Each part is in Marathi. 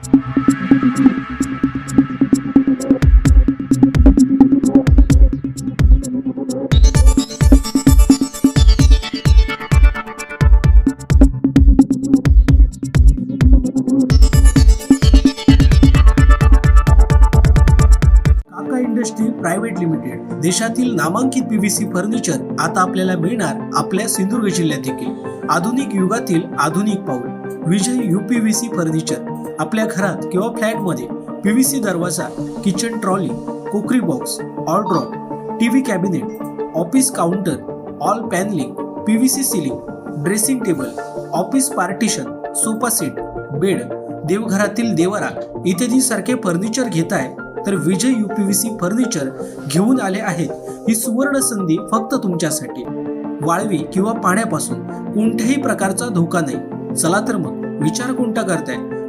काका इंडस्ट्री प्रायव्हेट लिमिटेड. देशातील नामांकित पीव्हीसी फर्निचर आता आपल्याला मिळणार आपल्या सिंधुदुर्ग जिल्ह्यात देखील. आधुनिक युगातील आधुनिक पाऊल. Vijay UPVC furniture. आपल्या घरात किंवा फ्लॅटमध्ये पी व्ही सी दरवाजा kitchen trolley crockery box all drop TV cabinet office counter all paneling P V C ceiling dressing table office partition sofa set bed देवघरातील देवरा इत्यादी सारखे फर्निचर आहे तर Vijay U P V C furniture घेऊन आले आहेत ही सुवर्ण संधी फक्त तुमच्यासाठी. वाळवी किंवा पाण्यापासून कोणत्याही प्रकारचा धोका नाही. चला तर मग विचार कोणता करताय?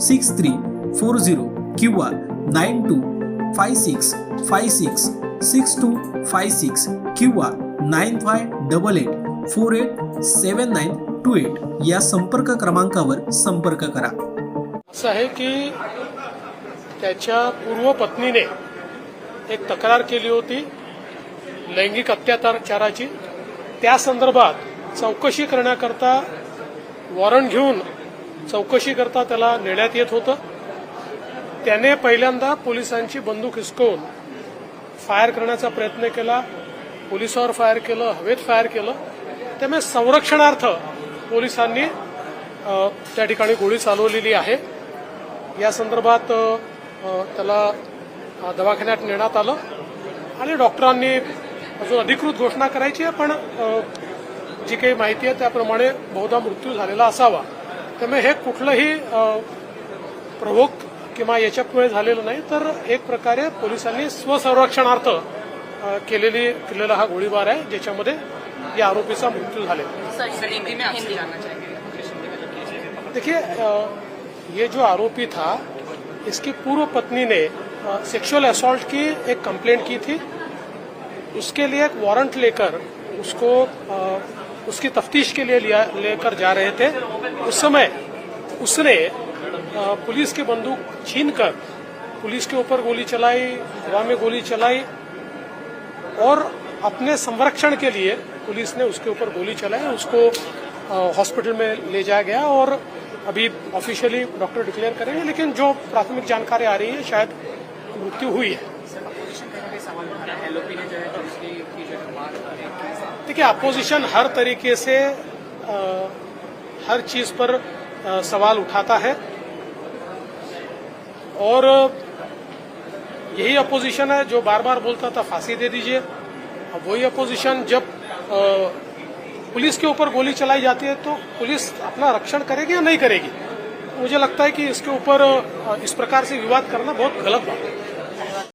six three four zero किंवा nine two five six five six six two five six किंवा nine five double eight four eight seven nine two eight या संपर्क क्रमांकावर संपर्क करा. असं आहे की त्याच्या पूर्व पत्नीने एक तक्रार केली होती लैंगिक अत्याचाराची त्या संदर्भात चौकशी करण्याकरता वॉरंट घेऊन चौकशी करता त्याला नेण्यात येत होतं. त्याने पहिल्यांदा पोलिसांची बंदूक हिसकवून फायर करण्याचा प्रयत्न केला. पोलिसावर फायर केलं हवेत फायर केलं. त्यामुळे संरक्षणार्थ पोलिसांनी त्या ठिकाणी गोळी चालवलेली आहे. या संदर्भात त्याला दवाखान्यात नेण्यात आलं. आणि डॉक्टरांनी अजून अधिकृत घोषणा करायची आहे पण जी काही माहिती आहे त्याप्रमाणे बहुधा मृत्यू झालेला असावा. त्यामुळे हे कुठलंही प्रभोग किंवा याच्यामुळे झालेलं नाही तर एक प्रकारे पोलिसांनी स्वसंरक्षणार्थ केलेली केलेला हा गोळीबार आहे ज्याच्यामध्ये या आरोपीचा मृत्यू झालेला देखिए ये जो आरोपी था इसकी पूर्व पत्नी ने सेक्सुअल असॉल्ट की एक कंप्लेंट की थी। उसके लिए एक वारंट लेकर उसको अ, उसकी तफ्तीश के लिए लेकर जा रहे थे। उस समय उसने पुलिस के बंदूक छीनकर पुलिस के ऊपर गोली चलाई हवा में गोली चलाई और अपने संरक्षण के लिए पुलिस ने उसके ऊपर गोली चलाई उसको हॉस्पिटल में ले जाया गया और अभी ऑफिशियली डॉक्टर डिक्लेयर करेंगे लेकिन जो प्राथमिक जानकारी आ रही है शायद मृत्यु हुई है। देखिए अपोजिशन हर तरीके से अ, हर चीज़ पर सवाल उठाता है। और, यही अपोजिशन है, जो बार बार बोलता था, फांसी दे दीजिए। अब वही अपोजिशन जब पुलिस के ऊपर गोली चलाई जाती है तो पुलिस अपना रक्षण करेगी या नहीं करेगी? मुझे लगता है कि इसके ऊपर इस प्रकार से विवाद करना बहुत गलत बात है।